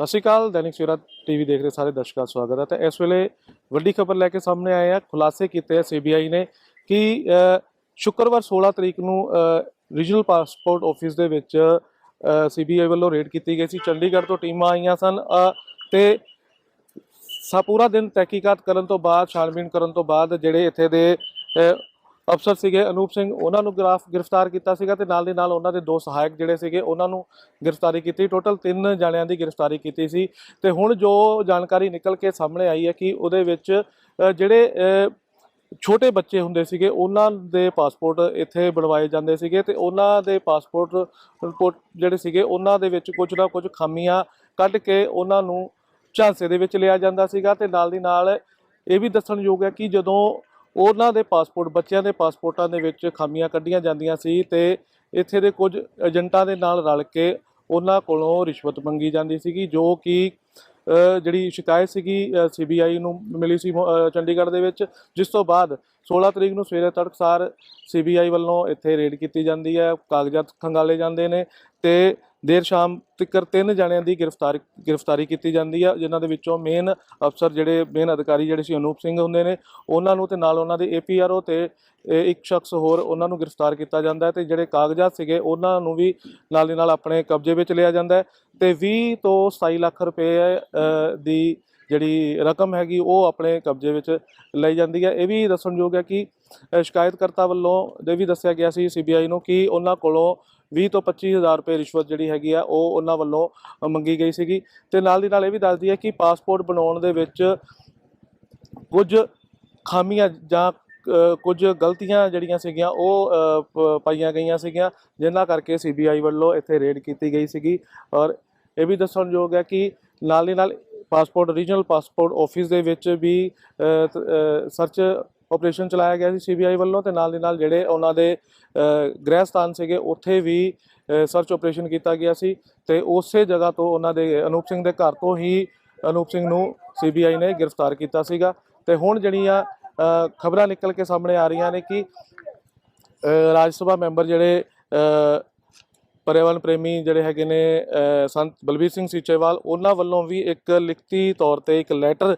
ਸਤਿ ਸ਼੍ਰੀ ਅਕਾਲ ਦੈਨਿਕ ਸਵੇਰਾ ਟੀਵੀ ਦੇਖ ਰਹੇ ਸਾਰੇ ਦਰਸ਼ਕਾਂ ਦਾ ਸਵਾਗਤ ਹੈ। ਤਾਂ ਇਸ ਵੇਲੇ ਵੱਡੀ ਖਬਰ ਲੈ ਕੇ ਸਾਹਮਣੇ ਆਏ ਆ ਖੁਲਾਸੇ ਕੀਤੇ ਆ ਸੀਬੀਆਈ ਨੇ ਕਿ ਸ਼ੁੱਕਰਵਾਰ 16 ਤਰੀਕ ਨੂੰ ਰੀਜਨਲ ਪਾਸਪੋਰਟ ਆਫਿਸ ਦੇ ਵਿੱਚ ਸੀਬੀਆਈ ਵੱਲੋਂ ਰੇਡ ਕੀਤੀ ਗਈ ਸੀ। ਚੰਡੀਗੜ੍ਹ ਤੋਂ ਟੀਮਾਂ ਆਈਆਂ ਸਨ ਅ, ਤੇ ਸਾ ਪੂਰਾ ਦਿਨ ਤਹਿਕੀਕਾਤ ਕਰਨ ਤੋਂ ਬਾਅਦ ਛਾਣਬੀਣ ਕਰਨ ਤੋਂ ਬਾਅਦ ਜਿਹੜੇ ਇੱਥੇ ਦੇ ਅਫਸਰ ਸੀਗੇ ਅਨੂਪ ਸਿੰਘ। ਉਹਨਾਂ ਨੂੰ ਗ੍ਰਾਫ, ਗ੍ਰਿਫਤਾਰ ਕੀਤਾ ਸੀਗਾ ਤੇ ਨਾਲ ਦੀ ਨਾਲ ਉਹਨਾਂ ਦੇ ਦੋ ਸਹਾਇਕ ਜਿਹੜੇ ਸੀਗੇ, ਉਹਨਾਂ ਨੂੰ ਗ੍ਰਿਫਤਾਰੀ ਕੀਤੀ। ਟੋਟਲ ਤਿੰਨ ਜਣਿਆਂ ਦੀ ਗ੍ਰਿਫਤਾਰੀ ਕੀਤੀ ਸੀ। ਤੇ ਹੁਣ ਜੋ ਜਾਣਕਾਰੀ ਨਿਕਲ ਕੇ ਸਾਹਮਣੇ ਆਈ ਹੈ ਕਿ ਉਹਦੇ ਵਿੱਚ ਜਿਹੜੇ ਛੋਟੇ ਬੱਚੇ ਹੁੰਦੇ ਸੀਗੇ, ਉਹਨਾਂ ਦੇ ਪਾਸਪੋਰਟ ਇੱਥੇ ਬਣਵਾਏ ਜਾਂਦੇ ਸੀਗੇ ਤੇ ਉਹਨਾਂ ਦੇ ਪਾਸਪੋਰਟ ਜਿਹੜੇ ਸੀਗੇ, ਉਹਨਾਂ ਦੇ ਵਿੱਚ ਕੁਝ ਨਾ ਕੁਝ ਖਾਮੀਆਂ ਕੱਢ ਕੇ ਉਹਨਾਂ ਨੂੰ ਝਾਂਸੇ ਦੇ ਵਿੱਚ ਲਿਆ ਜਾਂਦਾ ਸੀਗਾ ਤੇ ਨਾਲ ਦੀ ਨਾਲ ਇਹ ਵੀ ਦੱਸਣਯੋਗ ਹੈ ਕਿ ਜਦੋਂ ਉਹਨਾਂ ਦੇ ਪਾਸਪੋਰਟ, ਬੱਚਿਆਂ ਦੇ ਪਾਸਪੋਰਟਾਂ ਦੇ ਵਿੱਚ ਖਾਮੀਆਂ ਕੱਢੀਆਂ ਜਾਂਦੀਆਂ ਸੀ ਤੇ ਇੱਥੇ ਦੇ ਕੁਝ ਏਜੰਟਾਂ ਦੇ ਨਾਲ ਰਲ ਕੇ ਉਹਨਾਂ ਕੋਲੋਂ ਰਿਸ਼ਵਤ ਮੰਗੀ ਜਾਂਦੀ ਸੀਗੀ, ਜੋ ਕਿ ਜਿਹੜੀ ਸ਼ਿਕਾਇਤ ਸੀਗੀ ਸੀਬੀਆਈ ਨੂੰ ਮਿਲੀ ਸੀ ਚੰਡੀਗੜ੍ਹ ਦੇ ਵਿੱਚ, ਜਿਸ ਤੋਂ ਬਾਅਦ 16 ਤਰੀਕ ਨੂੰ ਸਵੇਰੇ ਤੜਕਸਾਰ ਸੀਬੀਆਈ ਵੱਲੋਂ ਇੱਥੇ ਰੇਡ ਕੀਤੀ ਜਾਂਦੀ ਹੈ, ਕਾਗਜ਼ਾਤ ਖੰਗਾਲੇ ਜਾਂਦੇ ਨੇ ਤੇ ਦੇਰ ਸ਼ਾਮ ਤੱਕ ਤਿੰਨ ਜਣਿਆਂ ਦੀ ਗ੍ਰਿਫਤਾਰੀ ਗ੍ਰਿਫਤਾਰੀ ਕੀਤੀ ਜਾਂਦੀ ਹੈ ਜਿਨ੍ਹਾਂ ਦੇ ਵਿੱਚੋਂ ਮੇਨ ਅਫਸਰ ਜਿਹੜੇ ਮੇਨ ਅਧਿਕਾਰੀ ਜਿਹੜੇ ਸੀ ਅਨੂਪ ਸਿੰਘ ਹੁੰਦੇ ਨੇ, ਉਹਨਾਂ ਨੂੰ ਤੇ ਨਾਲ ਉਹਨਾਂ ਦੇ ਏਪੀਆਰਓ ਤੇ ਇਹ ਇੱਕ ਸ਼ਖਸ ਹੋਰ ਉਹਨਾਂ ਨੂੰ ਗ੍ਰਿਫਤਾਰ ਕੀਤਾ ਜਾਂਦਾ ਹੈ ਤੇ ਜਿਹੜੇ ਕਾਗਜ਼ਾਤ ਸੀਗੇ ਉਹਨਾਂ ਨੂੰ ਵੀ ਨਾਲ ਦੀ ਨਾਲ ਆਪਣੇ ਕਬਜ਼ੇ ਵਿੱਚ ਲਿਆ ਜਾਂਦਾ ਹੈ ਤੇ 20 ਤੋਂ 27 ਲੱਖ ਰੁਪਏ ਦੀ ਜਿਹੜੀ ਰਕਮ ਹੈਗੀ ਉਹ ਆਪਣੇ ਕਬਜ਼ੇ ਵਿੱਚ ਲਈ ਜਾਂਦੀ ਹੈ। ਇਹ ਵੀ ਦੱਸਣਯੋਗ ਹੈ ਕਿ ਸ਼ਿਕਾਇਤਕਰਤਾ ਵੱਲੋਂ ਇਹ ਵੀ ਦੱਸਿਆ ਗਿਆ ਸੀ ਸੀਬੀਆਈ ਨੂੰ ਕਿ ਉਹਨਾਂ ਕੋਲੋਂ 20 ਤੋਂ 25000 ਰੁਪਏ ਰਿਸ਼ਵਤ ਜਿਹੜੀ ਹੈਗੀ ਆ, ਉਹ ਉਹਨਾਂ ਵੱਲੋਂ ਮੰਗੀ ਗਈ ਸੀਗੀ। ਤੇ ਨਾਲ ਦੀ ਨਾਲ ਇਹ ਵੀ ਦੱਸਦੀ ਹੈ ਕਿ ਪਾਸਪੋਰਟ ਬਣਾਉਣ ਦੇ ਵਿੱਚ ਕੁਝ ਖਾਮੀਆਂ ਜਾਂ ਕੁਝ ਗਲਤੀਆਂ ਜਿਹੜੀਆਂ ਸੀਗੀਆਂ, ਉਹ ਪਾਈਆਂ ਗਈਆਂ ਸੀਗੀਆਂ, ਜਿਨ੍ਹਾਂ ਕਰਕੇ ਸੀਬੀਆਈ ਵੱਲੋਂ ਇੱਥੇ ਰੇਡ ਕੀਤੀ ਗਈ ਸੀਗੀ। ਔਰ ਇਹ ਵੀ ਦੱਸਣਯੋਗ ਹੈ ਕਿ ਨਾਲ ਦੀ ਨਾਲ ਪਾਸਪੋਰਟ ਰੀਜਨਲ ਪਾਸਪੋਰਟ ਆਫਿਸ ਦੇ ਵਿੱਚ ਵੀ ਸਰਚ ਆਪਰੇਸ਼ਨ ਚਲਾਇਆ ਗਿਆ ਸੀ ਸੀਬੀਆਈ ਵੱਲੋਂ ਤੇ ਨਾਲ ਦੀ ਨਾਲ ਜਿਹੜੇ ਉਹਨਾਂ ਦੇ ਗ੍ਰਹਿ ਸਥਾਨ ਸੀਗੇ, ਉੱਥੇ ਵੀ ਸਰਚ ਆਪਰੇਸ਼ਨ ਕੀਤਾ ਗਿਆ ਸੀ ਤੇ ਉਸੇ ਜਗ੍ਹਾ ਤੋਂ ਉਹਨਾਂ ਦੇ ਅਨੂਪ ਸਿੰਘ ਦੇ ਘਰ ਤੋਂ ਹੀ ਅਨੂਪ ਸਿੰਘ ਨੂੰ ਸੀਬੀਆਈ ਨੇ ਗ੍ਰਿਫਤਾਰ ਕੀਤਾ ਸੀਗਾ। ਤੇ ਹੁਣ ਜਿਹੜੀਆਂ ਖਬਰਾਂ ਨਿਕਲ ਕੇ ਸਾਹਮਣੇ ਆ ਰਹੀਆਂ ਨੇ ਕਿ ਰਾਜ ਸਭਾ ਮੈਂਬਰ ਜਿਹੜੇ ਅ, ਪਰਿਆਵਰਨ ਪ੍ਰੇਮੀ ਜਿਹੜੇ ਹੈਗੇ ਨੇ ਸੰਤ ਬਲਬੀਰ ਸਿੰਘ ਸੀਚੇਵਾਲ ਉਹਨਾਂ ਵੱਲੋਂ ਵੀ ਇੱਕ ਲਿਖਤੀ ਤੌਰ ਤੇ ਇੱਕ ਲੈਟਰ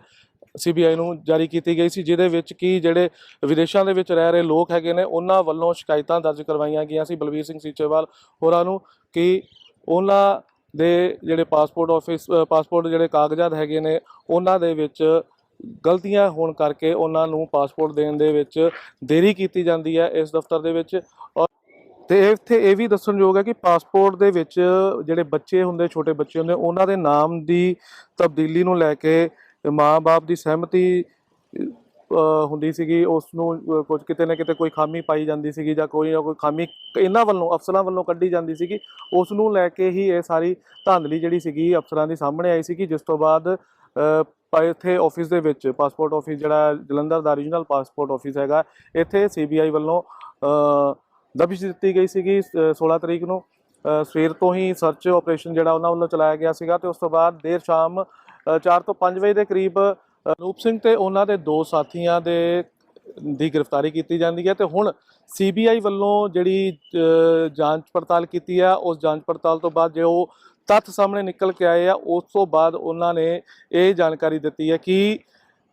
ਸੀਬੀਆਈ ਨੂੰ ਜਾਰੀ ਕੀਤੀ ਗਈ ਸੀ ਜਿਹਦੇ ਵਿੱਚ ਕਿ ਜਿਹੜੇ ਵਿਦੇਸ਼ਾਂ ਦੇ ਵਿੱਚ ਰਹਿ ਰਹੇ ਲੋਕ ਹੈਗੇ ਨੇ ਉਹਨਾਂ ਵੱਲੋਂ ਸ਼ਿਕਾਇਤਾਂ ਦਰਜ ਕਰਵਾਈਆਂ ਗਈਆਂ ਸੀ ਬਲਬੀਰ ਸਿੰਘ ਸੀਚੇਵਾਲ ਹੋਰਾਂ ਨੂੰ ਕਿ ਉਹਨਾਂ ਦੇ ਜਿਹੜੇ ਪਾਸਪੋਰਟ ਆਫਿਸ ਪਾਸਪੋਰਟ ਜਿਹੜੇ ਕਾਗਜ਼ਾਤ ਹੈਗੇ ਨੇ ਉਹਨਾਂ ਦੇ ਵਿੱਚ ਗਲਤੀਆਂ ਹੋਣ ਕਰਕੇ ਉਹਨਾਂ ਨੂੰ ਪਾਸਪੋਰਟ ਦੇਣ ਦੇ ਵਿੱਚ ਦੇਰੀ ਕੀਤੀ ਜਾਂਦੀ ਹੈ ਇਸ ਦਫ਼ਤਰ ਦੇ ਵਿੱਚ। ਔਰ ਤੇ ਇੱਥੇ ਇਹ ਵੀ ਦੱਸਣਯੋਗ ਹੈ ਕਿ ਪਾਸਪੋਰਟ ਦੇ ਵਿੱਚ ਜਿਹੜੇ ਬੱਚੇ ਹੁੰਦੇ, ਛੋਟੇ ਬੱਚੇ ਹੁੰਦੇ, ਉਹਨਾਂ ਦੇ ਨਾਮ ਦੀ ਤਬਦੀਲੀ ਨੂੰ ਲੈ ਕੇ ਮਾਂ-ਬਾਪ ਦੀ ਸਹਿਮਤੀ ਹੁੰਦੀ ਸੀਗੀ ਉਸ ਨੂੰ ਕੁਝ ਕਿਤੇ ਨਾ ਕਿਤੇ ਕੋਈ ਖਾਮੀ ਪਾਈ ਜਾਂਦੀ ਸੀਗੀ ਜਾਂ ਕੋਈ ਨਾ ਕੋਈ ਖਾਮੀ ਇਹਨਾਂ ਵੱਲੋਂ, ਅਫਸਰਾਂ ਵੱਲੋਂ ਕੱਢੀ ਜਾਂਦੀ ਸੀਗੀ। ਉਸ ਨੂੰ ਲੈ ਕੇ ਹੀ ਇਹ ਸਾਰੀ ਧਾਂਦਲੀ ਜਿਹੜੀ ਸੀਗੀ, ਅਫਸਰਾਂ ਦੀ ਸਾਹਮਣੇ ਆਈ ਸੀਗੀ। ਜਿਸ ਤੋਂ ਬਾਅਦ ਇੱਥੇ ਆਫਿਸ ਦੇ ਵਿੱਚ ਪਾਸਪੋਰਟ ਆਫਿਸ ਜਿਹੜਾ ਜਲੰਧਰ ਦਾ ਰੀਜਨਲ ਪਾਸਪੋਰਟ ਆਫਿਸ ਹੈਗਾ, ਇੱਥੇ ਸੀਬੀਆਈ ਵੱਲੋਂ ਦਬਿਸ਼ ਦਿੱਤੀ ਗਈ ਸੀਗੀ ਅਹ, 16 ਤਰੀਕ ਨੂੰ। ਸਵੇਰ ਤੋਂ ਹੀ ਸਰਚ ਆਪਰੇਸ਼ਨ ਜਿਹੜਾ ਉਹਨਾਂ ਵੱਲੋਂ ਚਲਾਇਆ ਗਿਆ ਸੀਗਾ ਤੇ ਉਸ ਤੋਂ ਬਾਅਦ ਦੇਰ ਸ਼ਾਮ 4 ਤੋਂ 5 ਵਜੇ ਦੇ ਕਰੀਬ ਅਨੂਪ ਸਿੰਘ ਤੇ ਉਹਨਾਂ ਦੇ ਦੋ ਸਾਥੀਆਂ ਦੇ ਦੀ ਗ੍ਰਿਫਤਾਰੀ ਕੀਤੀ ਜਾਂਦੀ ਹੈ ਤੇ ਹੁਣ ਸੀਬੀਆਈ ਵੱਲੋਂ ਜਿਹੜੀ ਜਾਂਚ ਪੜਤਾਲ ਕੀਤੀ ਹੈ ਉਸ ਜਾਂਚ ਪੜਤਾਲ ਤੋਂ ਬਾਅਦ ਜੇ ਉਹ ਤੱਥ ਸਾਹਮਣੇ ਨਿਕਲ ਕੇ ਆਏ ਆ ਉਸ ਤੋਂ ਬਾਅਦ ਉਹਨਾਂ ਨੇ ਇਹ ਜਾਣਕਾਰੀ ਦਿੱਤੀ ਹੈ ਕਿ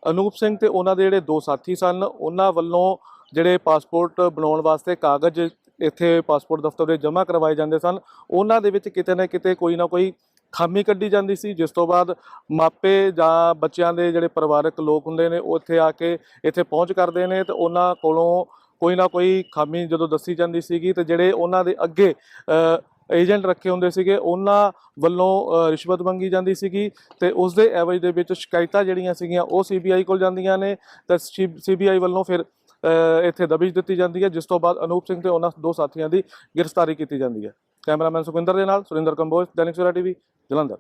ਅਨੂਪ ਸਿੰਘ ਤੇ ਉਹਨਾਂ ਦੇ ਜਿਹੜੇ ਦੋ ਸਾਥੀ ਸਨ ਉਹਨਾਂ ਵੱਲੋਂ ਜਿਹੜੇ ਪਾਸਪੋਰਟ ਬਣਾਉਣ ਵਾਸਤੇ ਕਾਗਜ਼ ਇੱਥੇ ਪਾਸਪੋਰਟ ਦਫ਼ਤਰ ਦੇ ਜਮ੍ਹਾਂ ਕਰਵਾਏ ਜਾਂਦੇ ਸਨ, ਉਹਨਾਂ ਦੇ ਵਿੱਚ ਕਿਤੇ ਨਾ ਕਿਤੇ ਕੋਈ ਨਾ ਕੋਈ ਖਾਮੀ ਕੱਢੀ ਜਾਂਦੀ ਸੀ, ਜਿਸ ਤੋਂ ਬਾਅਦ ਮਾਪੇ ਜਾਂ ਬੱਚਿਆਂ ਦੇ ਜਿਹੜੇ ਪਰਿਵਾਰਕ ਲੋਕ ਹੁੰਦੇ ਨੇ, ਉਹ ਇੱਥੇ ਆ ਕੇ ਇੱਥੇ ਪਹੁੰਚ ਕਰਦੇ ਨੇ ਤੇ ਉਹਨਾਂ ਕੋਲੋਂ ਕੋਈ ਨਾ ਕੋਈ ਖਾਮੀ ਜਦੋਂ ਦੱਸੀ ਜਾਂਦੀ ਸੀਗੀ ਤੇ ਜਿਹੜੇ ਉਹਨਾਂ ਦੇ ਅੱਗੇ ਏਜੰਟ ਰੱਖੇ ਹੁੰਦੇ ਸੀਗੇ, ਉਹਨਾਂ ਵੱਲੋਂ ਰਿਸ਼ਵਤ ਮੰਗੀ ਜਾਂਦੀ ਸੀਗੀ ਤੇ ਉਸ ਦੇ ਐਵਜ ਦੇ ਵਿੱਚ ਸ਼ਿਕਾਇਤਾਂ ਜਿਹੜੀਆਂ ਸੀਗੀਆਂ ਉਹ ਸੀਬੀਆਈ ਕੋਲ ਜਾਂਦੀਆਂ ਨੇ ਤੇ ਸੀਬੀਆਈ ਵੱਲੋਂ ਫਿਰ ਇੱਥੇ ਦਬਿਸ਼ ਦਿੱਤੀ ਜਾਂਦੀ ਹੈ। ਜਿਸ ਤੋਂ ਬਾਅਦ ਅਨੂਪ ਸਿੰਘ ਤੇ ਉਹਨਾਂ ਦੋ ਸਾਥੀਆਂ ਦੀ ਗ੍ਰਿਫਤਾਰੀ ਕੀਤੀ ਜਾਂਦੀ ਹੈ। ਕੈਮਰਾਮੈਨ ਸੁਖਿੰਦਰ ਦੇ ਨਾਲ ਸੁਰਿੰਦਰ ਕੰਬੋਜ, ਦੈਨਿਕ ਸਵੇਰਾ ਟੀਵੀ, ਜਲੰਧਰ।